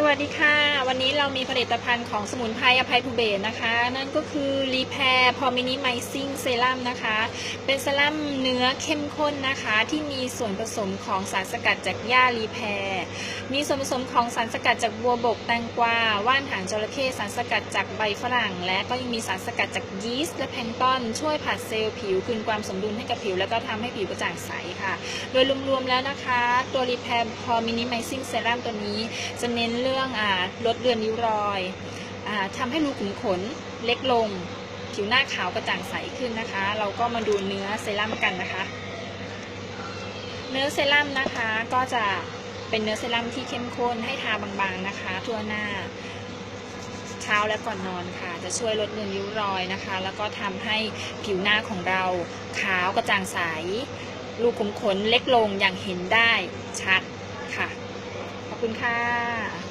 สวัสดีค่ะ วันนี้เรามีผลิตภัณฑ์ของสมุนไพรอภัยภูเบศนะคะ นั่นก็คือรีแพร์พอมินิไมซิ่งเซรั่มนะคะ เป็นเซรั่มเนื้อเข้มข้นนะคะ ที่มีส่วนผสมของสารสกัดจากหญ้ารีแพร์ มีส่วนผสมของสารสกัดจากบัวบกแตงกวาว่านหางจระเข้สารสกัดจากใบฝรั่ง และก็ยังมีสารสกัดจากยีสต์และแพลงต้อนช่วยผัดเซลล์ผิวคืนความสมดุลให้กับผิว แล้วก็ทำให้ผิวกระจ่างใสค่ะ โดยรวมๆแล้วนะคะ ตัวรีแพร์พอมินิไมซิ่งเซรั่มตัวนี้ จะเน้นเรื่องอลดเลือนริ้วรอยอาทำให้รูขุมขนเล็กลง ผิวหน้าขาวกระจ่างใสขึ้นนะคะ เราก็มาดูเนื้อเซรั่มกันนะคะ เนื้อเซรั่มนะคะก็จะ เป็นเนื้อเซรั่มที่เข้มข้นให้ทาบางๆนะคะ ทั่วหน้า เช้าและก่อนนอนค่ะ จะช่วยลดเนื้อนริ้วรอยนะคะ แล้วก็ทำให้ผิวหน้าของเราขาวกระจ่างใสรูขุมขนเล็กลงอย่างเห็นได้ชัดค่ะ ขอบคุณค่ะ